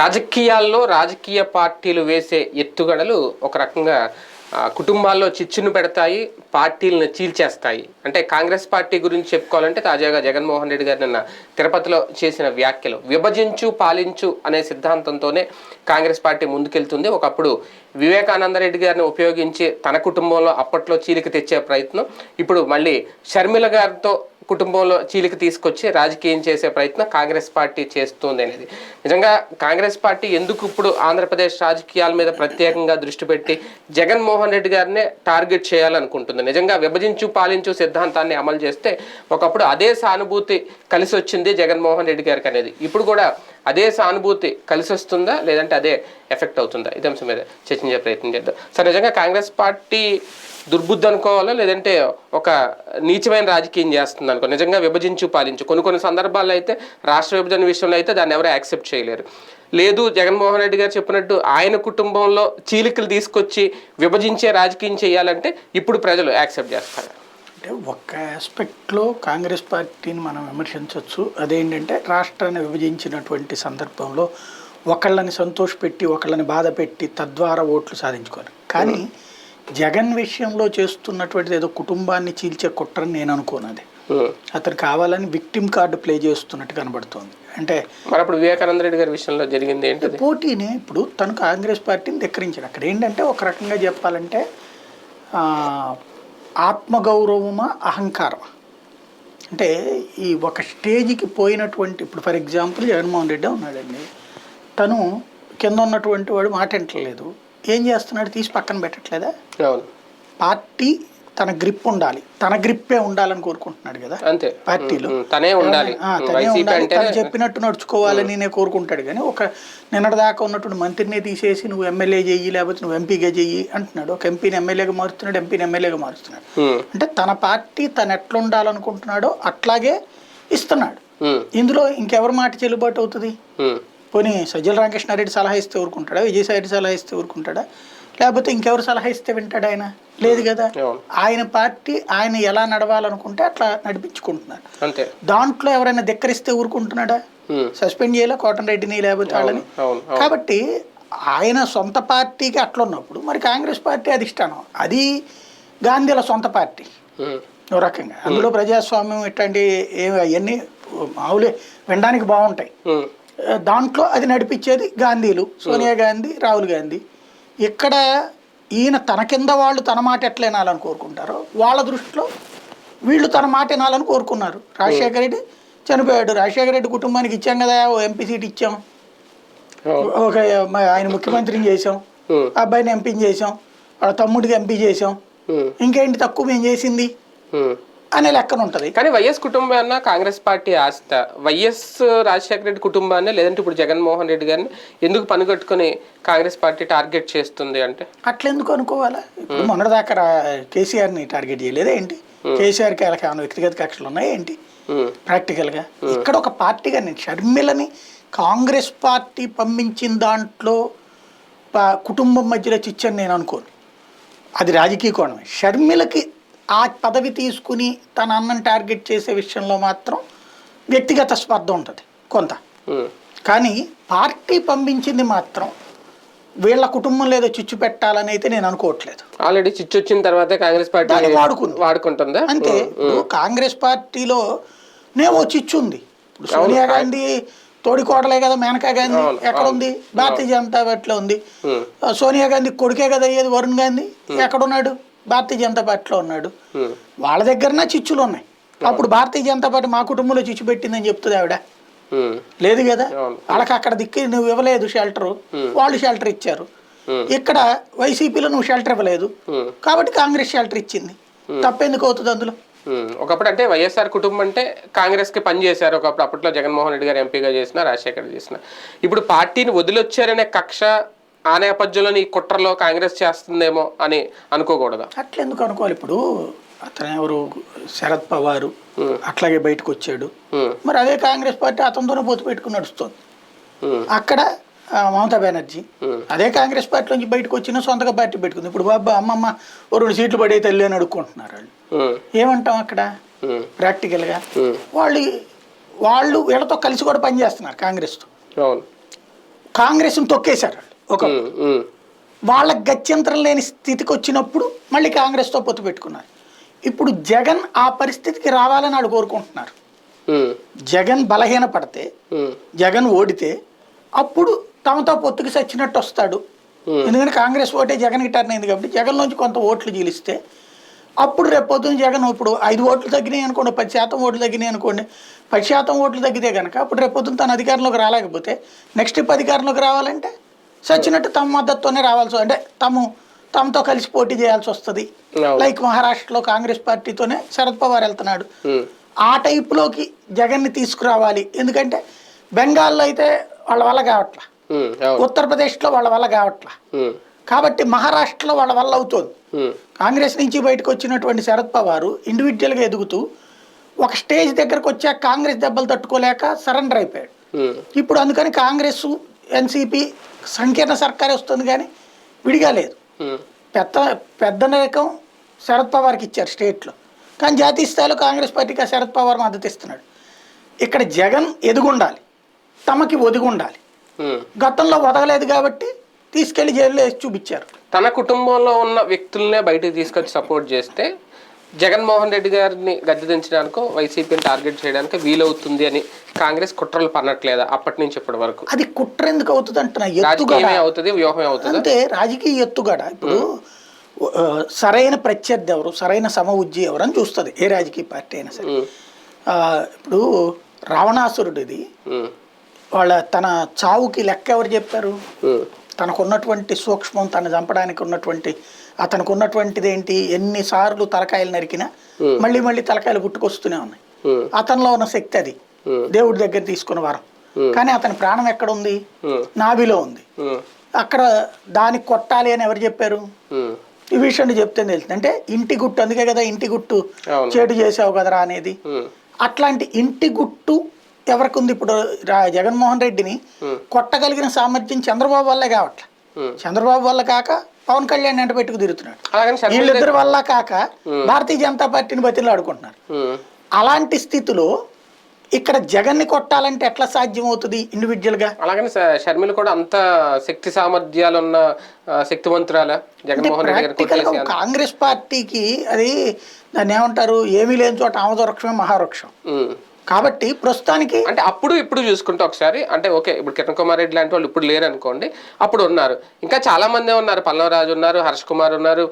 రాజకీయాల్లో రాజకీయ పార్టీలు వేసే ఎత్తుగడలు ఒక రకంగా కుటుంబాల్లో చిచ్చును పెడతాయి పార్టీలను చీల్చేస్తాయి. అంటే కాంగ్రెస్ పార్టీ గురించి చెప్పుకోవాలంటే తాజాగా జగన్మోహన్ రెడ్డి గారు నిన్న తిరుపతిలో చేసిన వ్యాఖ్యలు. విభజించు పాలించు అనే సిద్ధాంతంతోనే కాంగ్రెస్ పార్టీ ముందుకెళ్తుంది. ఒకప్పుడు వివేకానంద రెడ్డి గారిని ఉపయోగించి తన కుటుంబంలో అప్పట్లో చీలిక తెచ్చే ప్రయత్నం ఇప్పుడు మళ్ళీ షర్మిల గారితో కుటుంబంలో చీలిక తీసుకొచ్చి రాజకీయం చేసే ప్రయత్నం కాంగ్రెస్ పార్టీ చేస్తుంది అనేది. నిజంగా కాంగ్రెస్ పార్టీ ఎందుకు ఇప్పుడు ఆంధ్రప్రదేశ్ రాజకీయాల మీద ప్రత్యేకంగా దృష్టి పెట్టి జగన్మోహన్ రెడ్డి గారినే టార్గెట్ చేయాలనుకుంటుంది? నిజంగా విభజించు పాలించు సిద్ధాంతాన్ని అమలు చేస్తే ఒకప్పుడు అదే సానుభూతి కలిసి వచ్చింది జగన్మోహన్ రెడ్డి గారికి అనేది. ఇప్పుడు కూడా అదే సానుభూతి కలిసి వస్తుందా లేదంటే అదే ఎఫెక్ట్ అవుతుందా? ఇదే అంశం మీద చర్చించే ప్రయత్నం చేద్దాం. సార్ నిజంగా కాంగ్రెస్ పార్టీ దుర్బుద్ధి అనుకోవాలా? లేదంటే ఒక నీచమైన రాజకీయం చేస్తుంది అనుకో? నిజంగా విభజించు పాలించు. కొన్ని కొన్ని సందర్భాల్లో అయితే రాష్ట్ర విభజన విషయంలో అయితే దాన్ని ఎవరు యాక్సెప్ట్ చేయలేరు. లేదు జగన్మోహన్ రెడ్డి గారు చెప్పినట్టు ఆయన కుటుంబంలో చీలికలు తీసుకొచ్చి విభజించే రాజకీయం చేయాలంటే ఇప్పుడు ప్రజలు యాక్సెప్ట్ చేస్తారు. అంటే ఒక్క ఆస్పెక్ట్లో కాంగ్రెస్ పార్టీని మనం విమర్శించవచ్చు అదేంటంటే రాష్ట్రాన్ని విభజించినటువంటి సందర్భంలో ఒకళ్ళని సంతోషపెట్టి ఒకళ్ళని బాధ పెట్టి తద్వారా ఓట్లు సాధించుకోరు కానీ జగన్ విషయంలో చేస్తున్నటువంటిది ఏదో కుటుంబాన్ని చీల్చే కుట్రని నేను అనుకోను అది. ఉం. అతను కావాలని విక్టిమ్ కార్డు ప్లే చేస్తున్నట్టు కనబడుతోంది. అంటే మరి అప్పుడు వివేకానంద రెడ్డి గారి విషయంలో జరిగింది ఏంటది? పోటీని ఇప్పుడు తను కాంగ్రెస్ పార్టీని ధిక్కరించాడు. అక్కడ ఏంటంటే ఒక రకంగా చెప్పాలంటే ఆత్మగౌరవమా అహంకారమా? అంటే ఈ ఒక స్టేజ్కి పోయినటువంటి ఇప్పుడు ఫర్ ఎగ్జాంపుల్ జగన్మోహన్ రెడ్డి ఉన్నాడండి. తను కింద ఉన్నటువంటి వాడు మాట వింటలేదు ఏం చేస్తున్నాడు? తీసి పక్కన పెట్టట్లేదా? పార్టీ తన గ్రిప్ ఉండాలి. తన గ్రిప్పే ఉండాలని కోరుకుంటున్నాడు కదా? అంతే. పార్టీలో. తనే ఉండాలి. తనే ఉండాలి. తను చెప్పినట్టు నడుచుకోవాలని నేను కోరుకుంటాడు కానీ ఒక నిన్నటిదాకా ఉన్నటువంటి మంత్రిని తీసేసి నువ్వు ఎమ్మెల్యే చెయ్యి లేకపోతే నువ్వు ఎంపీగా చెయ్యి అంటున్నాడు. ఒక ఎంపీని ఎమ్మెల్యేగా మారుస్తున్నాడు ఎంపీని ఎమ్మెల్యేగా మారుస్తున్నాడు. అంటే తన పార్టీ తను ఎట్లా ఉండాలనుకుంటున్నాడో అట్లాగే ఇస్తున్నాడు. ఇందులో ఇంకెవరి మాట చెల్లుబాటు అవుతుంది. పోనీ సజ్జల రామకృష్ణారెడ్డి సలహా ఇస్తే ఊరుకుంటాడా? విజయసాయి రెడ్డి సలహా ఇస్తే ఊరుకుంటాడా? లేకపోతే ఇంకెవరు సలహా ఇస్తే వింటాడు ఆయన? లేదు కదా. ఆయన పార్టీ ఆయన ఎలా నడవాలనుకుంటే అట్లా నడిపించుకుంటున్నాడు. అంతే. దాంట్లో ఎవరైనా ధిక్కరిస్తే ఊరుకుంటున్నాడా. సస్పెండ్ చేయాలా? కోటన్ రెడ్డిని లేకపోతే వాళ్ళని? కాబట్టి ఆయన సొంత పార్టీకి అట్లా ఉన్నప్పుడు మరి కాంగ్రెస్ పార్టీ అధిష్టానం అది గాంధీల సొంత పార్టీ. ఓ రకంగా. అందులో ప్రజాస్వామ్యం ఇట్లాంటి అవన్నీ మామూలే వినడానికి బాగుంటాయి. దాంట్లో అది నడిపించేది గాంధీలు. సోనియా గాంధీ రాహుల్ గాంధీ. ఇక్కడ ఈయన తన కింద వాళ్ళు తన మాట ఎట్లా వినాలని కోరుకుంటారో వాళ్ళ దృష్టిలో వీళ్ళు తన మాట వినాలని కోరుకున్నారు. రాజశేఖర రెడ్డి చనిపోయాడు. రాజశేఖర రెడ్డి కుటుంబానికి ఇచ్చాం కదా ఓ ఎంపీ సీట్ ఇచ్చాం. ఒక ఆయన ముఖ్యమంత్రిని చేసాం అబ్బాయిని ఎంపీని చేసాం వాళ్ళ తమ్ముడికి ఎంపీ చేసాం ఇంకేంటి తక్కువ మేము చేసింది. అనే లెక్కన ఉంటుంది కానీ వైఎస్ కుటుంబాన్న కాంగ్రెస్ పార్టీ ఆస్త వైఎస్ రాజశేఖర రెడ్డి కుటుంబాన్ని లేదంటే ఇప్పుడు జగన్మోహన్ రెడ్డి గారిని ఎందుకు పనిగట్టుకుని కాంగ్రెస్ పార్టీ టార్గెట్ చేస్తుంది అంటే? అట్లెందుకు అనుకోవాలా? ఇప్పుడు మొన్నటిదాకా కేసీఆర్ని టార్గెట్ చేయలేదా ఏంటి? కేసీఆర్కి వాళ్ళకి ఏమైనా వ్యక్తిగత కక్షలు ఉన్నాయా ఏంటి? ప్రాక్టికల్గా. ఇక్కడ ఒక పార్టీగా నేను షర్మిలని కాంగ్రెస్ పార్టీ పంపించిన దాంట్లో కుటుంబం మధ్యలో చిచ్చని నేను అనుకోను. అది రాజకీయ కోణమే. షర్మిలకి ఆ పదవి తీసుకుని తన అన్నని టార్గెట్ చేసే విషయంలో మాత్రం వ్యక్తిగత స్పర్ధ ఉంటుంది కొంత. కానీ పార్టీ పంపించింది మాత్రం వీళ్ళ కుటుంబం లేదో చిచ్చు పెట్టాలని అయితే నేను అనుకోవట్లేదు. ఆల్రెడీ చిచ్చు వచ్చిన తర్వాతే కాంగ్రెస్ పార్టీ వాడుకుంది. వాడుకుంటుందా? అంతే. కాంగ్రెస్ పార్టీలో నేమో చిచ్చు ఉంది. సోనియా గాంధీ తోడి కోడలే కదా మేనకా గాంధీ. ఎక్కడ ఉంది? భారతీయ జనతా పార్టీలో ఉంది. సోనియా గాంధీ కొడుకే కదా అయ్యేది వరుణ్ గాంధీ. ఎక్కడున్నాడు? భారతీయ జనతా పార్టీలో ఉన్నాడు. ఉం, వాళ్ళ దగ్గరనే చిచ్చులు ఉన్నాయి. అప్పుడు భారతీయ జనతా పార్టీ మా కుటుంబంలో చిచ్చు పెట్టిందని చెప్తుంది ఆవిడ. ఉం, లేదు కదా. వాళ్ళకి అక్కడ దిక్కు నువ్వు ఇవ్వలేదు షెల్టర్. వాళ్ళు షెల్టర్ ఇచ్చారు. ఇక్కడ వైసీపీలో నువ్వు షెల్టర్ ఇవ్వలేదు. కాబట్టి కాంగ్రెస్ షెల్టర్ ఇచ్చింది. తప్పెందుకు అవుతుంది అందులో. ఒకప్పుడు అంటే వైఎస్ఆర్ కుటుంబం అంటే కాంగ్రెస్కి పని చేశారు. ఒకప్పుడు అప్పట్లో జగన్మోహన్ రెడ్డి గారు ఎంపీగా చేసిన రాజశేఖర్ చేసిన. ఇప్పుడు పార్టీని వదిలొచ్చారనే కక్ష ఆ నేపథ్యంలోని ఈ కుట్రలో కాంగ్రెస్ చేస్తుందేమో అని అనుకోకూడదా? అట్లా ఎందుకు అనుకోవాలి? ఇప్పుడు అతను ఎవరు? శరద్ పవారు. అట్లాగే బయటకు వచ్చాడు. మరి అదే కాంగ్రెస్ పార్టీ అతనితోనే పొత్తు పెట్టుకుని నడుస్తుంది. అక్కడ మమతా బెనర్జీ. అదే కాంగ్రెస్ పార్టీ నుంచి బయటకు వచ్చిన సొంతగా పార్టీ పెట్టుకుంది. ఇప్పుడు బాబా అమ్మమ్మ ఓ రెండు సీట్లు పడే తల్లి అని అడుక్కుంటున్నారు వాళ్ళు. ఏమంటాం అక్కడ? ప్రాక్టికల్గా. వాళ్ళు వాళ్ళు వీళ్ళతో కలిసి కూడా పనిచేస్తున్నారు కాంగ్రెస్తో. కాంగ్రెస్ను తొక్కేశారు. ఒక వాళ్ళకి గత్యంతరం లేని స్థితికి వచ్చినప్పుడు మళ్ళీ కాంగ్రెస్తో పొత్తు పెట్టుకున్నారు. ఇప్పుడు జగన్ ఆ పరిస్థితికి రావాలని వాళ్ళు కోరుకుంటున్నారు. జగన్ బలహీన పడితే జగన్ ఓడితే అప్పుడు తమతో పొత్తుకి సచ్చినట్టు వస్తాడు. ఎందుకంటే కాంగ్రెస్ ఓటే జగన్కి టర్న్ అయింది కాబట్టి జగన్ నుంచి కొంత ఓట్లు చీలిస్తే అప్పుడు రేపు పొద్దున్న జగన్ ఇప్పుడు ఐదు ఓట్లు తగ్గినాయి అనుకోండి పది శాతం ఓట్లు తగ్గినాయి అనుకోండి పది శాతం ఓట్లు తగ్గితే కనుక అప్పుడు రేపు పొద్దున్న తన అధికారంలోకి రాలేకపోతే నెక్స్ట్ ఇప్పుడు అధికారంలోకి రావాలంటే సచ్చినట్టు తమ మద్దతుతోనే రావాల్సి అంటే తము తమతో కలిసి పోటీ చేయాల్సి వస్తుంది. లైక్ మహారాష్ట్రలో కాంగ్రెస్ పార్టీతోనే శరద్ పవార్ వెళ్తున్నాడు. ఆ టైప్లోకి జగన్ని తీసుకురావాలి. ఎందుకంటే బెంగాల్లో అయితే వాళ్ళ వల్ల కావట్లా. ఉత్తరప్రదేశ్లో వాళ్ళ వల్ల కావట్లా. కాబట్టి మహారాష్ట్రలో వాళ్ళ వల్ల అవుతోంది. కాంగ్రెస్ నుంచి బయటకు వచ్చినటువంటి శరద్ పవారు ఇండివిజువల్గా ఎదుగుతూ ఒక స్టేజ్ దగ్గరకు వచ్చాక కాంగ్రెస్ దెబ్బలు తట్టుకోలేక సరెండర్ అయిపోయాడు. ఇప్పుడు అందుకని కాంగ్రెస్ ఎన్సీపీ సంకీర్ణ సర్కారే వస్తుంది కానీ విడిగా లేదు. పెద్ద పెద్ద రకం శరద్ పవార్కి ఇచ్చారు స్టేట్లో. కానీ జాతీయ స్థాయిలో కాంగ్రెస్ పార్టీకి శరద్ పవార్ మద్దతు ఇస్తున్నాడు. ఇక్కడ జగన్ ఎదుగుండాలి. తమకి ఒదిగుండాలి. గతంలో వదగలేదు కాబట్టి తీసుకెళ్ళి జైల్లో చూపించారు. తన కుటుంబంలో ఉన్న వ్యక్తులనే బయటకు తీసుకొచ్చి సపోర్ట్ చేస్తే జగన్మోహన్ రెడ్డి గారిని గద్దె దించడానికో వైసీపీని టార్గెట్ చేయడానికి వీలవుతుంది అని కాంగ్రెస్ కుట్రలు పన్నట్లేదా అప్పటి నుంచి ఇప్పటి వరకు? అది కుట్ర ఎందుకు అవుతుంది అంటున్నా? ఎత్తుగడ. రాజకీయమే అవుతుంది వ్యూహమే అవుతుంది? అంతే రాజకీయ ఎత్తుగడ. ఇప్పుడు సరైన ప్రత్యర్థి ఎవరు సరైన సమ ఉజ్జి ఎవరు అని చూస్తుంది. ఏ రాజకీయ పార్టీ అయినా సరే. ఇప్పుడు రావణాసురుడిది. వాళ్ళ తన చావుకి లెక్క ఎవరు చెప్పారు? తనకు ఉన్నటువంటి సూక్ష్మం తను చంపడానికి ఉన్నటువంటి అతనికి ఉన్నటువంటిది ఏంటి ఎన్నిసార్లు తలకాయలు నరికినా మళ్ళీ మళ్ళీ తలకాయలు పుట్టుకొస్తూనే ఉన్నాయి. అతనిలో ఉన్న శక్తి అది. దేవుడి దగ్గర తీసుకున్న వరం. కానీ అతని ప్రాణం ఎక్కడ ఉంది నాభిలో ఉంది. అక్కడ దానికి కొట్టాలి అని ఎవరు చెప్పారు? ఈ విషయం చెప్తే తెలుస్తుంది అంటే ఇంటి గుట్టు అందుకే కదా ఇంటి గుట్టు. చేటు చేసావు కదరా అనేది. అట్లాంటి ఇంటి గుట్టు ఎవరికి ఉంది ఇప్పుడు జగన్మోహన్ రెడ్డిని కొట్టగలిగిన సామర్థ్యం చంద్రబాబు వల్లే కావట్లే. చంద్రబాబు వల్ల కాక పవన్ కళ్యాణ్ ఎంట పెట్టుకు తిరుగుతున్నాడు. వీళ్ళిద్దరి వల్ల కాక భారతీయ జనతా పార్టీని బతిలో ఆడుకుంటున్నారు అలాంటి స్థితిలో ఇక్కడ జగన్ని కొట్టాలంటే ఎట్లా సాధ్యం అవుతుంది ఇండివిజువల్గా? అలాగని షర్మిల కూడా అంత శక్తి సామర్థ్యాలు ఉన్న శక్తివంతురాల జగన్మోహన్ రెడ్డి కాంగ్రెస్ పార్టీకి అది దాన్ని ఏమంటారు? ఏమీ లేని చోట ఆమదవృక్షమే మహావృక్షం. కాబట్టి ప్రస్తుతానికి అంటే అప్పుడు ఇప్పుడు చూసుకుంటే ఒకసారి అంటే ఓకే ఇప్పుడు కిరణ్ కుమార్ రెడ్డి లాంటి వాళ్ళు ఇప్పుడు లేరు అనుకోండి అప్పుడు ఉన్నారు. ఇంకా చాలా మందే ఉన్నారు. పల్లవరాజు ఉన్నారు హర్ష్ కుమార్ ఉన్నారు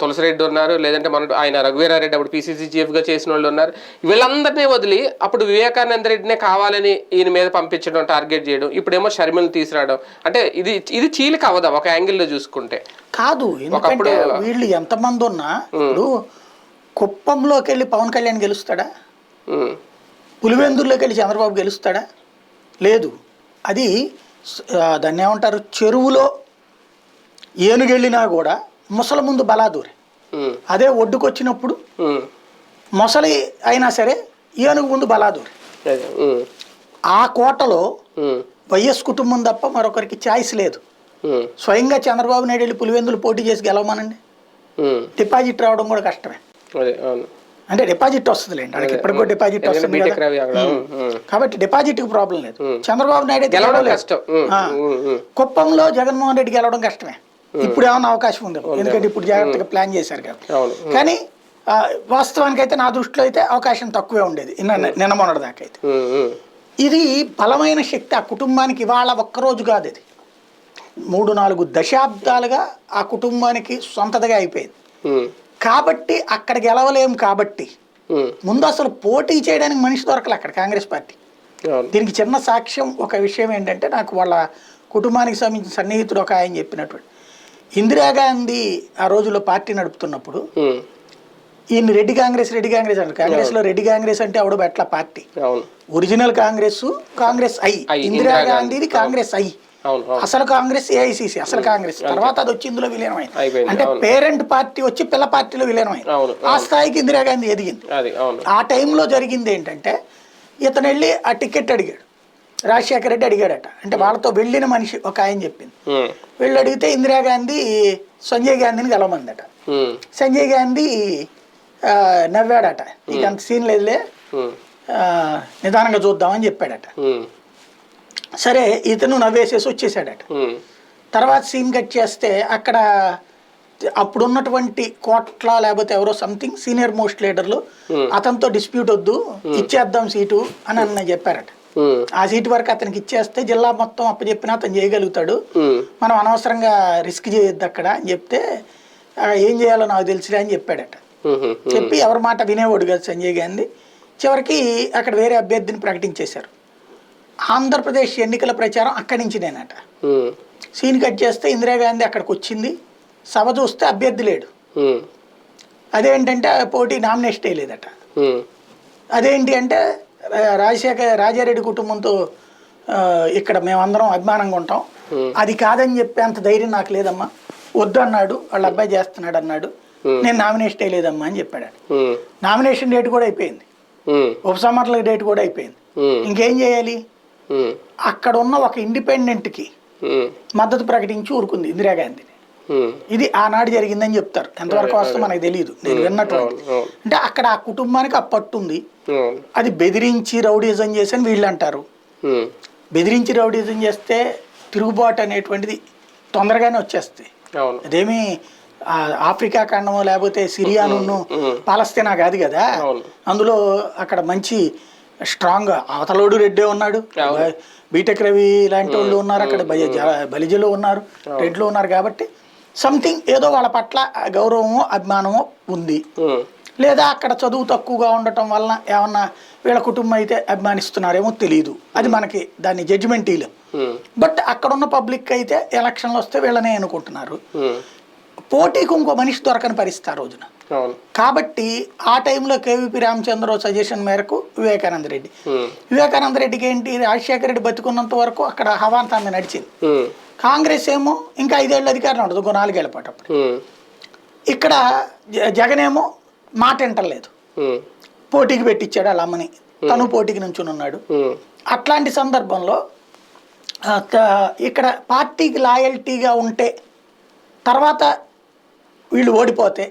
తులసిరెడ్డి ఉన్నారు లేదంటే మన ఆయన రఘువీరారెడ్డి అప్పుడు పిసిసి చీఫ్గా చేసిన వాళ్ళు ఉన్నారు. వీళ్ళందరినీ వదిలి అప్పుడు వివేకానంద రెడ్డినే కావాలని ఈయన మీద పంపించడం టార్గెట్ చేయడం ఇప్పుడేమో షర్మిలను తీసుకురావడం. అంటే ఇది ఇది చీలిక అవదా ఒక యాంగిల్లో చూసుకుంటే? కాదు ఎందుకంటే వీళ్ళు ఎంతమంది ఉన్నా ఇప్పుడు కుప్పంలోకి వెళ్ళి పవన్ కళ్యాణ్ గెలుస్తాడా? పులివెందుల్లోకి వెళ్ళి చంద్రబాబు గెలుస్తాడా? లేదు. అది దాన్ని ఏమంటారు? చెరువులో ఏనుగెళ్ళినా కూడా ముసల ముందు బలాదూరి. అదే ఒడ్డుకొచ్చినప్పుడు మొసలి అయినా సరే ఏనుగు ముందు బలాదూరి. ఆ కోటలో వైఎస్ కుటుంబం తప్ప మరొకరికి ఛాయిస్ లేదు. స్వయంగా చంద్రబాబు నాయుడు వెళ్ళి పులివెందులు పోటీ చేసి గెలవమనండి. డిపాజిట్ రావడం కూడా కష్టమే. అంటే డిపాజిట్ వస్తుందిలేండి. వాళ్ళకి ఇప్పటికి కూడా డిపాజిట్ వస్తుంది. కాబట్టి డిపాజిట్కి ప్రాబ్లం లేదు. చంద్రబాబు నాయుడు గెలవడం. కుప్పంలో జగన్మోహన్ రెడ్డి గెలవడం కష్టమే. ఇప్పుడు ఏమైనా అవకాశం ఉంది ఎందుకంటే ఇప్పుడు జాగ్రత్తగా ప్లాన్ చేశారు కాబట్టి. కానీ వాస్తవానికి అయితే నా దృష్టిలో అయితే అవకాశం తక్కువే ఉండేది. నిన్న నిన్న మొన్నటి దాకా అయితే ఇది బలమైన శక్తి ఆ కుటుంబానికి ఇవాళ ఒక్కరోజు కాదు ఇది. మూడు నాలుగు దశాబ్దాలుగా ఆ కుటుంబానికి సొంతదిగా అయిపోయింది. కాబట్టి అక్కడ గెలవలేం కాబట్టి ముందు అసలు పోటీ చేయడానికి మనిషి దొరకలే అక్కడ కాంగ్రెస్ పార్టీ. దీనికి చిన్న సాక్ష్యం ఒక విషయం ఏంటంటే నాకు వాళ్ళ కుటుంబానికి సంబంధించిన సన్నిహితుడు ఒక ఆయన చెప్పినటువంటి. ఇందిరాగాంధీ ఆ రోజుల్లో పార్టీ నడుపుతున్నప్పుడు ఈయన రెడ్డి కాంగ్రెస్ రెడ్డి కాంగ్రెస్ అంటారు. కాంగ్రెస్లో రెడ్డి కాంగ్రెస్ అంటే ఆవిడ ఎట్లా party. Original Congress Congress I. ఇందిరాగాంధీది Congress I. అసలు కాంగ్రెస్ ఏఐసిసి అసలు కాంగ్రెస్. తర్వాత అది వచ్చి ఇందులో విలీనమైంది అంటే. పేరెంట్ పార్టీ వచ్చి పిల్ల పార్టీలో విలీనమైంది. ఆ స్థాయికి ఇందిరాగాంధీ ఎదిగింది. ఆ టైంలో జరిగింది ఏంటంటే ఇతను వెళ్ళి ఆ టికెట్ అడిగాడు. రాజశేఖర రెడ్డి అడిగాడట. అంటే వాళ్ళతో వెళ్ళిన మనిషి ఒక ఆయన చెప్పింది. వీళ్ళు అడిగితే ఇందిరాగాంధీ సంజయ్ గాంధీని గెలవమందట సంజయ్ గాంధీ నవ్వాడట. ఇక అంత సీన్ లేదులే. నిదానంగా చూద్దామని చెప్పాడట. సరే ఇతను నవ్వేసేసి వచ్చేసాడట. తర్వాత సీన్ కట్ చేస్తే అక్కడ అప్పుడున్నటువంటి కోట్ల లేకపోతే ఎవరో సంథింగ్ సీనియర్ మోస్ట్ లీడర్లు అతనితో డిస్ప్యూట్ వద్దు ఇచ్చేద్దాం సీటు అని అన్న చెప్పారట. ఆ సీటు వరకు అతనికి ఇచ్చేస్తే జిల్లా మొత్తం అప్పచెప్పినా అతను చేయగలుగుతాడు. మనం అనవసరంగా రిస్క్ చేయొద్దు అక్కడ అని చెప్తే "ఆ, ఏం చేయాలో నాకు తెలుసులే అని చెప్పాడట. చెప్పి ఎవరి మాట వినేవాడు కదా సంజయ్ గాంధీ. చివరికి అక్కడ వేరే అభ్యర్థిని ప్రకటించేశారు. ఆంధ్రప్రదేశ్ ఎన్నికల ప్రచారం అక్కడి నుంచినేనట. ఉమ్, సీన్ కట్ చేస్తే ఇందిరాగాంధీ అక్కడికి వచ్చింది సభ చూస్తే అభ్యర్థి లేడు. అదేంటంటే పోటీ నామినేషన్ వేయలేదట అదేంటి అంటే రాజశేఖర రాజారెడ్డి కుటుంబంతో ఇక్కడ మేమందరం అభిమానంగా ఉంటాం. అది కాదని చెప్పే అంత ధైర్యం నాకు లేదమ్మా. వద్దు అన్నాడు. వాళ్ళ అబ్బాయి చేస్తున్నాడు అన్నాడు. నేను నామినేషన్ వేయలేదమ్మా అని చెప్పాడు నామినేషన్ డేట్ కూడా అయిపోయింది. ఉపసంహరణ డేట్ కూడా అయిపోయింది. ఇంకేం చేయాలి? అక్కడ ఉన్న ఒక ఇండిపెండెంట్కి మద్దతు ప్రకటించి ఊరుకుంది ఇందిరాగాంధీని ఉమ్, ఇది ఆనాడు జరిగిందని చెప్తారు. ఎంతవరకు వస్తుందో మనకు తెలియదు నేను విన్నటువంటి. అవును. అంటే అక్కడ ఆ కుటుంబానికి ఆ పట్టు ఉంది. అవును. అది బెదిరించి రౌడీజం చేసి అని వీళ్ళు అంటారు. బెదిరించి రౌడీజం చేస్తే తిరుగుబాటు అనేటువంటిది తొందరగానే వచ్చేస్తాయి. అదేమి ఆఫ్రికా ఖండము లేకపోతే సిరియాను పాలస్తీనా కాదు కదా. అందులో అక్కడ మంచి స్ట్రాంగ్ అవతలోడు రెడ్డే ఉన్నాడు. బీటెక్ రవి లాంటి వాళ్ళు ఉన్నారు అక్కడ బలిజలో ఉన్నారు రెడ్లు ఉన్నారు కాబట్టి సంథింగ్ ఏదో వాళ్ళ పట్ల గౌరవము అభిమానము ఉంది. లేదా అక్కడ చదువు తక్కువగా ఉండటం వలన ఏమన్నా వీళ్ళ కుటుంబం అయితే అభిమానిస్తున్నారేమో తెలియదు అది మనకి దాన్ని జడ్జిమెంట్ బట్ అక్కడ ఉన్న పబ్లిక్ అయితే ఎలక్షన్లు వస్తే వీళ్ళనే అనుకుంటున్నారు. పోటీకి ఇంకో మనిషి దొరకని పరిస్థితి ఆ రోజున. కాబట్టి ఆ టైంలో కేవీపీ రామచంద్రరావు సజెషన్ మేరకు వివేకానంద రెడ్డి. వివేకానంద రెడ్డికి ఏంటి? రాజశేఖర రెడ్డి బతుకున్నంత వరకు అక్కడ హవాంతాన్ని నడిచింది. కాంగ్రెస్ ఏమో ఇంకా ఐదేళ్ళు అధికారం ఉండదు ఇంకో నాలుగేళ్ళ పాటు అప్పుడు. ఇక్కడ జగన్ ఏమో మాట వింటలేదు. పోటీకి పెట్టించాడు వాళ్ళ అమ్మని. తను పోటీకి నుంచుని ఉన్నాడు. అట్లాంటి సందర్భంలో ఇక్కడ పార్టీకి లాయల్టీగా ఉంటే తర్వాత వీళ్ళు ఓడిపోతే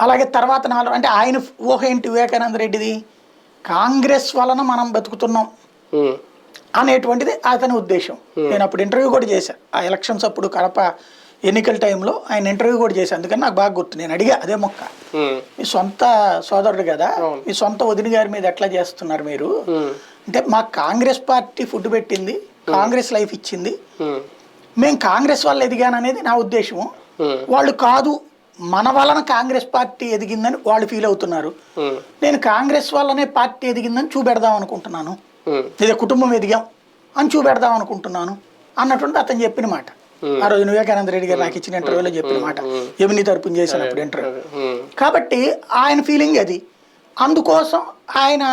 అలాగే తర్వాత నాలుగు అంటే ఆయన ఊహ ఏంటి వివేకానంద రెడ్డిది? కాంగ్రెస్ వలన మనం బతుకుతున్నాం అనేటువంటిది అతని ఉద్దేశం. నేను అప్పుడు ఇంటర్వ్యూ కూడా చేశాను ఆ ఎలక్షన్స్ అప్పుడు కడప ఎన్నికల టైంలో ఆయన ఇంటర్వ్యూ కూడా చేశాను అందుకని నాకు బాగా గుర్తు. నేను అడిగా అదే మొక్క. మీ సొంత సోదరుడు కదా. మీ సొంత వదిన గారి మీద ఎట్లా చేస్తున్నారు మీరు? అంటే మాకు కాంగ్రెస్ పార్టీ ఫుడ్ పెట్టింది కాంగ్రెస్ లైఫ్ ఇచ్చింది. మేము కాంగ్రెస్ వాళ్ళు ఎదిగాను అనేది నా ఉద్దేశము. వాళ్ళు కాదు మన వలన కాంగ్రెస్ పార్టీ ఎదిగిందని వాళ్ళు ఫీల్ అవుతున్నారు. నేను కాంగ్రెస్ వల్లనే పార్టీ ఎదిగిందని చూపెడదాం అనుకుంటున్నాను. ఇదే కుటుంబం ఎదిగాం అని చూపెడదాం అనుకుంటున్నాను అన్నటువంటి అతను చెప్పిన మాట. ఆ రోజు వివేకానంద రెడ్డి గారు నాకు ఇచ్చిన ఇంటర్వ్యూలో చెప్పిన మాట. ఎమిని తరపున చేసినప్పుడు ఇంటర్వ్యూ కాబట్టి ఆయన ఫీలింగ్ అది. అందుకోసం ఆయన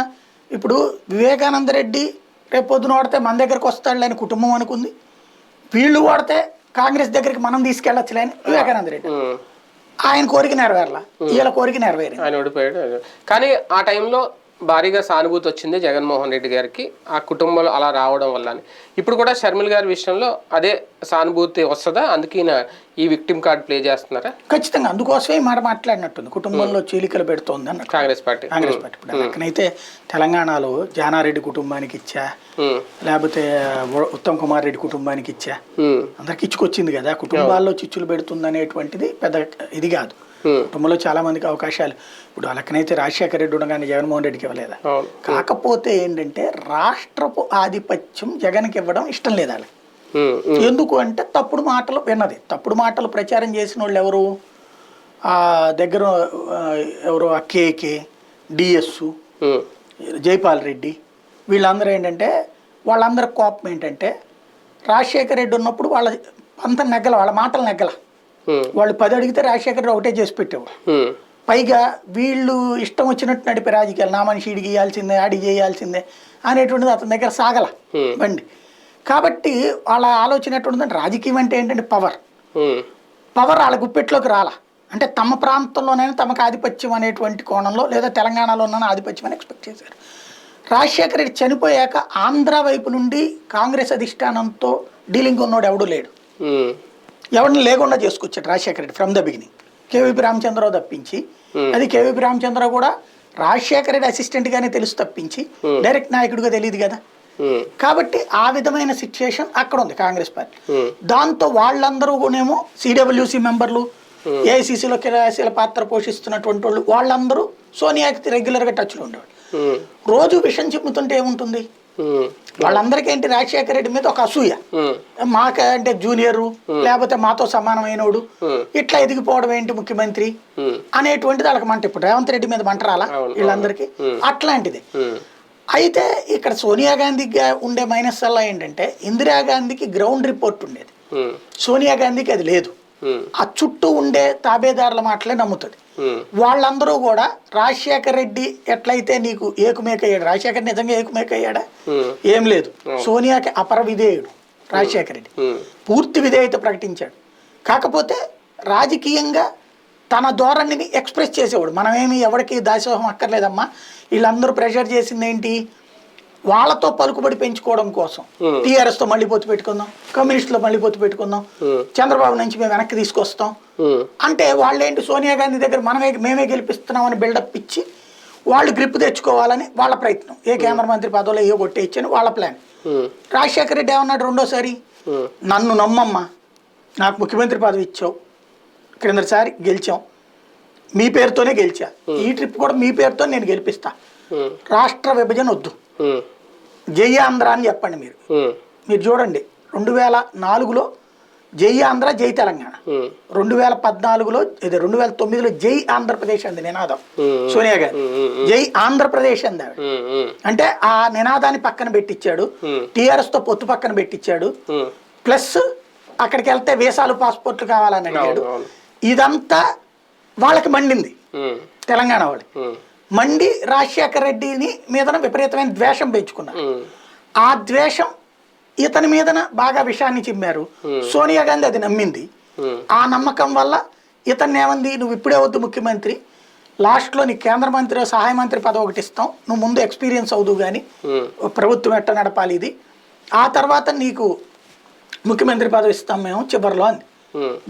ఇప్పుడు వివేకానంద రెడ్డి రేపు పొద్దున వాడితే మన దగ్గరకు వస్తాడులే అని కుటుంబం అనుకుంది. వీళ్ళు వాడితే కాంగ్రెస్ దగ్గరికి మనం తీసుకెళ్ళొచ్చులే అని వివేకానంద రెడ్డి. ఆయన కోరిక నెరవేరలా. వీళ్ళ కోరిక నెరవేరింది. ఆయన ఓడిపోయాడు. కానీ ఆ టైంలో భారీగా సానుభూతి వచ్చింది జగన్మోహన్ రెడ్డి గారికి. ఆ కుటుంబంలో అలా రావడం వల్ల. ఇప్పుడు కూడా షర్మిల గారి విషయంలో అదే సానుభూతి వస్తుందా? అందుకే ఈ విక్టిమ్ కార్డ్ ప్లే చేస్తున్నారా? ఖచ్చితంగా. అందుకోసమే మాట మాట్లాడినట్టుంది. కుటుంబంలో చీలికలు పెడుతోంది అన్నట్టు. కాంగ్రెస్ పార్టీ. కాంగ్రెస్ పార్టీ ఇప్పుడు అక్కడైతే తెలంగాణలో జానారెడ్డి కుటుంబానికి ఇచ్చా. లేకపోతే ఉత్తమ్ కుమార్ రెడ్డి కుటుంబానికి ఇచ్చా. అందరికి ఇచ్చుకొచ్చింది కదా. కుటుంబాల్లో చిచ్చులు పెడుతుంది అనేటువంటిది పెద్ద ఇది కాదు. కుటుంబంలో చాలా మందికి అవకాశాలు. ఇప్పుడు వాళ్ళకనైతే రాజశేఖర రెడ్డి ఉండగానే జగన్మోహన్ రెడ్డికి ఇవ్వలేదా? కాకపోతే ఏంటంటే రాష్ట్రపు ఆధిపత్యం జగన్కి ఇవ్వడం ఇష్టం లేదు వాళ్ళకి. ఎందుకు అంటే తప్పుడు మాటలు విన్నది. తప్పుడు మాటలు ప్రచారం చేసిన వాళ్ళు ఎవరు? ఆ దగ్గర ఎవరు? ఆ కేకే డిఎస్ జైపాల్ రెడ్డి. వీళ్ళందరూ ఏంటంటే వాళ్ళందరి కోపం ఏంటంటే రాజశేఖర రెడ్డి ఉన్నప్పుడు వాళ్ళ అంత నెగ్గల వాళ్ళ మాటలు నెగ్గల. వాళ్ళు పది అడిగితే రాజశేఖర ఒకటే చేసి పెట్టేవాడు. ఉమ్, పైగా వీళ్ళు ఇష్టం వచ్చినట్టు నడిపే రాజకీయాలు నా మనిషి ఇడికి ఇవ్వాల్సిందే ఆడికి చేయాల్సిందే అనేటువంటిది అతని దగ్గర సాగల. బండి. కాబట్టి వాళ్ళ ఆలోచన ఎటువంటిదంటే రాజకీయం అంటే ఏంటంటే పవర్. పవర్ వాళ్ళ గుప్పెట్లోకి రాల. అంటే తమ ప్రాంతంలోనైనా తమకు ఆధిపత్యం అనేటువంటి కోణంలో లేదా తెలంగాణలోనైనా ఆధిపత్యం అని ఎక్స్పెక్ట్ చేశారు. రాజశేఖర రెడ్డి చనిపోయాక ఆంధ్ర వైపు నుండి కాంగ్రెస్ అధిష్టానంతో డీలింగ్ ఉన్నోడు ఎవడు లేడు. ఎవరిని లేకుండా చేసుకొచ్చాడు Rajasekhara Reddy from the beginning KVP Ramachandrarao తప్పించి అది కేవీపీ రామచంద్రరావు కూడా రాజశేఖర రెడ్డి అసిస్టెంట్ గానే తెలుసు తప్పించి డైరెక్ట్ నాయకుడిగా తెలియదు కదా. ఉమ్, కాబట్టి ఆ విధమైన సిచ్యుయేషన్ అక్కడ ఉంది కాంగ్రెస్ పార్టీ. దాంతో వాళ్ళందరూ కూడానేమో సిడబ్ల్యూసి మెంబర్లు ఏఐసిసిలో క్రియాశీల పాత్ర పోషిస్తున్నటువంటి వాళ్ళు వాళ్ళందరూ సోనియాకి రెగ్యులర్గా టచ్లో ఉండేవాళ్ళు. రోజు విషయం చెబుతుంటే ఏముంటుంది? వాళ్ళందరికీ ఏంటి రాజశేఖర రెడ్డి మీద ఒక అసూయ. మాక అంటే జూనియరు లేకపోతే మాతో సమానమైనోడు. ఇట్లా ఎదిగిపోవడం ఏంటి ముఖ్యమంత్రి? అనేటువంటిది వాళ్ళకి మంట ఇప్పుడు. రేవంత్ రెడ్డి మీద మంట రాలా? వీళ్ళందరికీ? అట్లాంటిది. అయితే ఇక్కడ సోనియా గాంధీకి ఉండే మైనస్ అలా ఏంటంటే ఇందిరాగాంధీకి గ్రౌండ్ రిపోర్ట్ ఉండేది. సోనియా గాంధీకి అది లేదు. ఆ చుట్టూ ఉండే తాబేదారుల మాటలే నమ్ముతుంది. వాళ్ళందరూ కూడా రాజశేఖర రెడ్డి ఎట్లయితే నీకు ఏకుమేక అయ్యాడు రాజశేఖర్ నిజంగా ఏకుమేక అయ్యాడా ఉమ్, ఏం లేదు. సోనియాకి అపర విధేయుడు రాజశేఖర రెడ్డి. పూర్తి విధేయత ప్రకటించాడు. కాకపోతే రాజకీయంగా తన ధోరణిని ఎక్స్ప్రెస్ చేసేవాడు. మనమేమి ఎవరికి దాసోహం అక్కర్లేదమ్మా. వీళ్ళందరూ ప్రెషర్ చేసింది ఏంటి వాళ్ళతో పలుకుబడి పెంచుకోవడం కోసం. టీఆర్ఎస్తో మళ్ళీ పొత్తు పెట్టుకుందాం కమ్యూనిస్టులో మళ్ళీ పొత్తు పెట్టుకుందాం. చంద్రబాబు నుంచి మేము వెనక్కి తీసుకొస్తాం. అంటే వాళ్ళేంటి సోనియా గాంధీ దగ్గర మనమే మేమే గెలిపిస్తున్నామని బిల్డప్ ఇచ్చి వాళ్ళు గ్రిప్ తెచ్చుకోవాలని వాళ్ళ ప్రయత్నం. ఏ కేంద్ర మంత్రి పదవిలో ఏ కొట్టేయచ్చని వాళ్ళ ప్లాన్ రాజశేఖర రెడ్డి ఏమన్నాడు రెండోసారి? నన్ను నమ్మమ్మా నాకు ముఖ్యమంత్రి పదవి ఇచ్చావు. క్రిందసారి గెలిచాం. మీ పేరుతోనే గెలిచా. ఈ ట్రిప్ కూడా మీ పేరుతో నేను గెలిపిస్తా. రాష్ట్ర విభజన వద్దు. జై ఆంధ్ర అని చెప్పండి మీరు. మీరు చూడండి రెండు వేల నాలుగులో జై ఆంధ్ర జై తెలంగాణ. రెండు వేల పద్నాలుగులో ఇది రెండు వేల తొమ్మిదిలో జై ఆంధ్రప్రదేశ్ అంది నినాదం. సోనియా గాంధీ జై ఆంధ్రప్రదేశ్ అంది అంటే ఆ నినాదాన్ని పక్కన పెట్టించాడు. టీఆర్ఎస్తో పొత్తు పక్కన పెట్టించాడు ప్లస్ అక్కడికి వెళ్తే వీసాలు పాస్పోర్ట్లు కావాలని అడిగాడు. ఇదంతా వాళ్ళకి మండింది. తెలంగాణ వాళ్ళకి మండి రాజశేఖర రెడ్డిని మీదన విపరీతమైన ద్వేషం పెంచుకున్నారు. ఆ ద్వేషం ఇతని మీదన బాగా విషయాన్ని చిమ్మారు. సోనియా గాంధీ అది నమ్మింది. ఆ నమ్మకం వల్ల ఇతన్ని ఏమంది నువ్వు ఇప్పుడే వద్దు ముఖ్యమంత్రి లాస్ట్లో నీ కేంద్ర మంత్రి సహాయ మంత్రి పదవి ఒకటి ఇస్తాం. నువ్వు ముందు ఎక్స్పీరియన్స్ అవుదు కానీ ప్రభుత్వం ఎట్ట నడపాలి ఇది? ఆ తర్వాత నీకు ముఖ్యమంత్రి పదవి ఇస్తాం మేము చివరిలో అంది.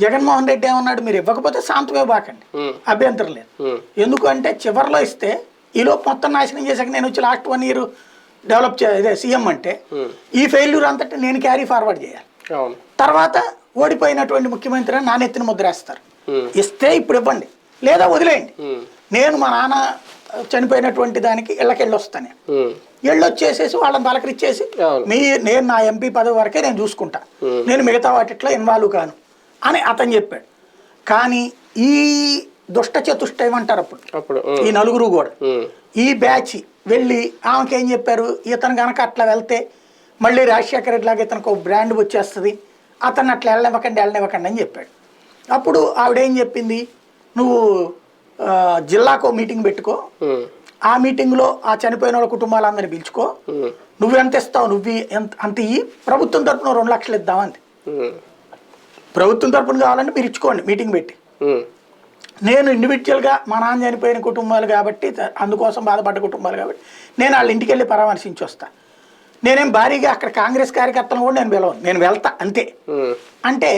జగన్మోహన్ రెడ్డి ఏమన్నాడు? మీరు ఇవ్వకపోతే శాంతమే బాకండి. అభ్యంతరం లేదు. ఉమ్, ఎందుకు అంటే చివరిలో ఇస్తే ఈలోపు మొత్తం నాశనం చేశాక నేను వచ్చి లాస్ట్ వన్ ఇయర్ డెవలప్ చే సీఎం అంటే ఈ ఫెయిల్యూర్ అంతటి నేను క్యారీ ఫార్వర్డ్ చేయాలి. తర్వాత ఓడిపోయినటువంటి ముఖ్యమంత్రి నా నెత్తిన ముద్ర వేస్తారు. ఉమ్, ఇస్తే ఇప్పుడు ఇవ్వండి. లేదా వదిలేయండి. నేను మా నాన్న చనిపోయినటువంటి దానికి ఇళ్ళకెళ్ళి వస్తాను ఉమ్, వెళ్ళొచ్చేసేసి వాళ్ళని పలకరిచ్చేసి. మీ నేను నా ఎంపీ పదవి వరకే నేను చూసుకుంటా. నేను మిగతా వాటిట్లో ఇన్వాల్వ్ కాను అని అతను చెప్పాడు. కానీ ఈ దుష్ట చతుష్టయం అంటారు అప్పుడు? అప్పుడు ఈ నలుగురు కూడా. ఈ బ్యాచ్ వెళ్ళి ఆమెకి ఏం చెప్పారు? ఇతను కనుక అట్లా వెళ్తే మళ్ళీ రాజశేఖర రెడ్డి లాగా ఇతనికి ఒక బ్రాండ్ వచ్చేస్తుంది. అతను అట్లా వెళ్ళనివ్వకండి వెళ్ళనివ్వకండి అని చెప్పాడు. అప్పుడు ఆవిడేం చెప్పింది? నువ్వు జిల్లాకో మీటింగ్ పెట్టుకో. ఆ. మీటింగ్లో ఆ చనిపోయిన వాళ్ళ కుటుంబాలందరినీ పిలుచుకో. నువ్వు ఎంత ఇస్తావు? నువ్వు ఎంత అంత ఇయ్యి. ప్రభుత్వం తరపున రెండు లక్షలు ఇద్దామంది ప్రభుత్వం తరపున కావాలంటే మీరు ఇచ్చుకోండి మీటింగ్ పెట్టి. నేను ఇండివిజువల్గా మా నాన్న చనిపోయిన కుటుంబాలు కాబట్టి అందుకోసం బాధపడ్డ కుటుంబాలు కాబట్టి నేను వాళ్ళ ఇంటికి వెళ్ళి పరామర్శించి వస్తా. నేనేం భారీగా అక్కడ కాంగ్రెస్ కార్యకర్తలను కూడా నేను పిలవను నేను వెళ్తా అంతే. అంటే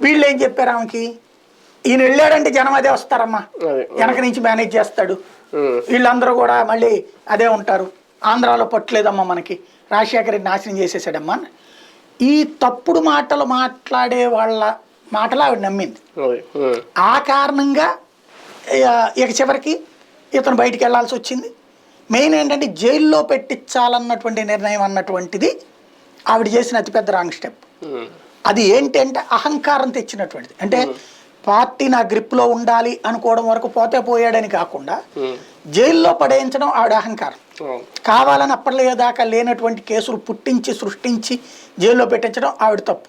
వీళ్ళు ఏం చెప్పారు ఆమెకి? ఈయన వెళ్ళాడంటే జనం అదే. వస్తారమ్మా వెనక నుంచి మేనేజ్ చేస్తాడు. వీళ్ళందరూ కూడా మళ్ళీ అదే ఉంటారు. ఆంధ్రాలో పట్టలేదమ్మా మనకి. రాజశేఖర రెడ్డి నాశనం చేసేసాడమ్మా. ఈ తప్పుడు మాటలు మాట్లాడే వాళ్ళ మాటలు ఆవిడ నమ్మింది. ఆ. కారణంగా ఇక చివరికి ఇతను బయటికి వెళ్ళాల్సి వచ్చింది. మెయిన్ ఏంటంటే జైల్లో పెట్టించాలన్నటువంటి నిర్ణయం అన్నటువంటిది ఆవిడ చేసిన అతిపెద్ద రాంగ్ స్టెప్. అది ఏంటి అంటే అహంకారం తెచ్చినటువంటిది. అంటే పార్టీ నా గ్రిప్లో ఉండాలి అనుకోవడం వరకు పోతే పోయాడని కాకుండా జైల్లో పడేయించడం ఆవిడ అహంకారం. కావాలని అప్పటిదాకా లేనటువంటి కేసులు పుట్టించి సృష్టించి జైల్లో పెట్టించడం ఆవిడ తప్పు.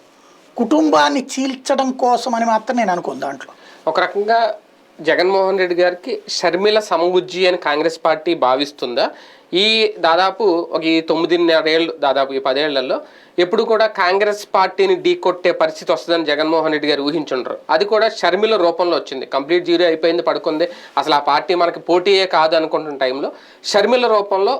కుటుంబాన్ని చీల్చడం కోసం అని మాత్రం నేను అనుకోను దాంట్లో. ఒక రకంగా జగన్మోహన్ రెడ్డి గారికి షర్మిల సమబుజ్జి అని కాంగ్రెస్ పార్టీ భావిస్తుందా? ఈ దాదాపు ఒక ఈ తొమ్మిదిన్నరేళ్ళు దాదాపు ఈ పదేళ్ళలో ఎప్పుడు కూడా కాంగ్రెస్ పార్టీని ఢీకొట్టే పరిస్థితి వస్తుందని జగన్మోహన్ రెడ్డి గారు ఊహించుండ్రు. అది కూడా షర్మిల రూపంలో వచ్చింది. కంప్లీట్ జీరో అయిపోయింది పడుకుంది. అసలు ఆ పార్టీ మనకి పోటీయే కాదు అనుకుంటున్న టైంలో షర్మిల రూపంలో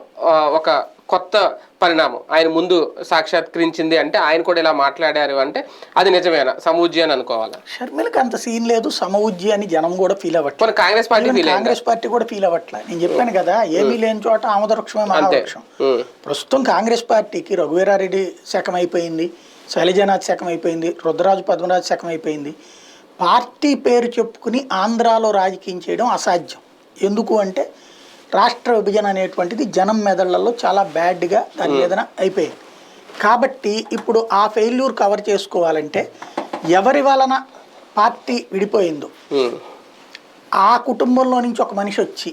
ఒక కొత్త పరిణామం. ఆయన ముందు సాక్షాత్కరించింది అంటే ఆయన కూడా ఇలా మాట్లాడారు అంటే అది నిజమేనా? సమూజ్జి అని అనుకోవాలా? షర్మిలకి అంత సీన్ లేదు. సమవుజ్జి అని జనం కూడా ఫీల్ అవ్వట్లేదు కాంగ్రెస్ పార్టీ? కాంగ్రెస్ పార్టీ కూడా ఫీల్ అవ్వట్లే. నేను చెప్పాను కదా ఏమీ లేని చోట ఆమదవృక్షమే మహావృక్షం ప్రస్తుతం కాంగ్రెస్ పార్టీకి రఘువీరారెడ్డి శకం అయిపోయింది శైలజనాథ్ శకం అయిపోయింది రుద్రరాజు పద్మరాజు శకం అయిపోయింది పార్టీ పేరు చెప్పుకుని ఆంధ్రాలో రాజకీయం చేయడం అసాధ్యం. ఎందుకు అంటే రాష్ట్ర విభజన అనేటువంటిది జనం మెదళ్ళలో చాలా బ్యాడ్గా దాని మీదన అయిపోయింది. కాబట్టి ఇప్పుడు ఆ ఫెయిల్యూర్ కవర్ చేసుకోవాలంటే ఎవరి వలన పార్టీ విడిపోయిందో ఆ కుటుంబంలో నుంచి ఒక మనిషి వచ్చి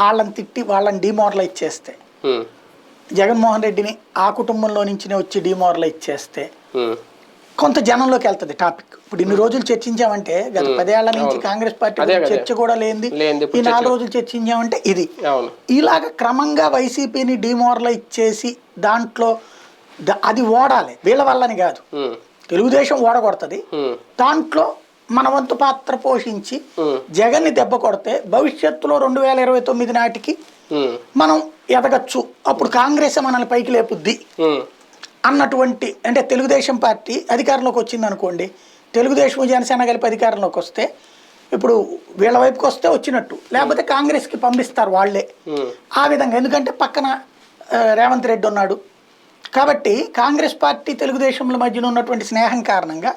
వాళ్ళని తిట్టి వాళ్ళని డిమోరలైజ్ చేస్తే జగన్మోహన్ రెడ్డిని ఆ కుటుంబంలో నుంచినే వచ్చి డిమోరలైజ్ చేస్తే కొంత జనంలోకి వెళ్తుంది టాపిక్ ఇప్పుడు ఇన్ని రోజులు చర్చించామంటే గత పదేళ్ళ నుంచి కాంగ్రెస్ పార్టీ. చర్చ కూడా లేనిది. ఇప్పుడు ఈ నాలుగు రోజులు చర్చించామంటే ఇది. ఇలాగ క్రమంగా వైసీపీని డిమోరలైజ్ చేసి దాంట్లో అది ఓడాలి. వీళ్ళ వల్లని కాదు. తెలుగుదేశం ఓడగొడుతుంది. దాంట్లో మన వంతు పాత్ర పోషించి జగన్ని దెబ్బ కొడితే భవిష్యత్తులో రెండు వేల ఇరవై తొమ్మిది నాటికి మనం ఎదగచ్చు. అప్పుడు కాంగ్రెస్ మనల్ని పైకి లేపుద్ది. అన్నటువంటి అంటే తెలుగుదేశం పార్టీ అధికారంలోకి వచ్చింది అనుకోండి తెలుగుదేశం జనసేన కలిపి అధికారంలోకి వస్తే ఇప్పుడు వీళ్ళ వైపుకి వస్తే వచ్చినట్టు. లేకపోతే కాంగ్రెస్కి పంపిస్తారు వాళ్ళే. ఆ విధంగా ఎందుకంటే పక్కన రేవంత్ రెడ్డి ఉన్నాడు. కాబట్టి కాంగ్రెస్ పార్టీ తెలుగుదేశంల మధ్యన ఉన్నటువంటి స్నేహం కారణంగా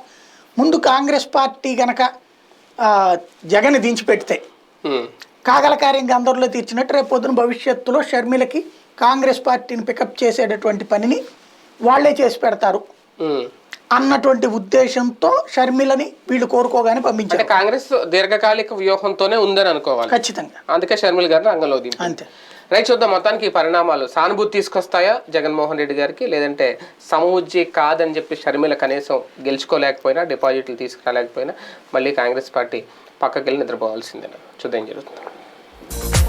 ముందు కాంగ్రెస్ పార్టీ గనక జగన్ దించిపెడితే కాగల కార్యంగా అందరిలో తీర్చినట్టు రేపు పొద్దున భవిష్యత్తులో షర్మిలకి కాంగ్రెస్ పార్టీని పికప్ చేసేటటువంటి పనిని వాళ్ళే చేసి పెడతారు. అన్నటువంటి ఉద్దేశంతో షర్మిలని వీళ్ళు కోరుకోగానే పంపించారు. కాంగ్రెస్ దీర్ఘకాలిక వ్యూహంతోనే ఉందని అనుకోవాలి. ఖచ్చితంగా. అందుకే షర్మిల్ గారిని రంగంలో అంతే. రైట్ చూద్దాం మొత్తానికి ఈ పరిణామాలు. సానుభూతి తీసుకొస్తాయా జగన్మోహన్ రెడ్డి గారికి? లేదంటే సమూజ్జి కాదని చెప్పి షర్మిల కనీసం గెలుచుకోలేకపోయినా డిపాజిట్లు తీసుకురాలేకపోయినా మళ్ళీ కాంగ్రెస్ పార్టీ పక్కకి వెళ్ళి నిద్రపోవాల్సిందేనా? చూద్దాం జరుగుతుంది.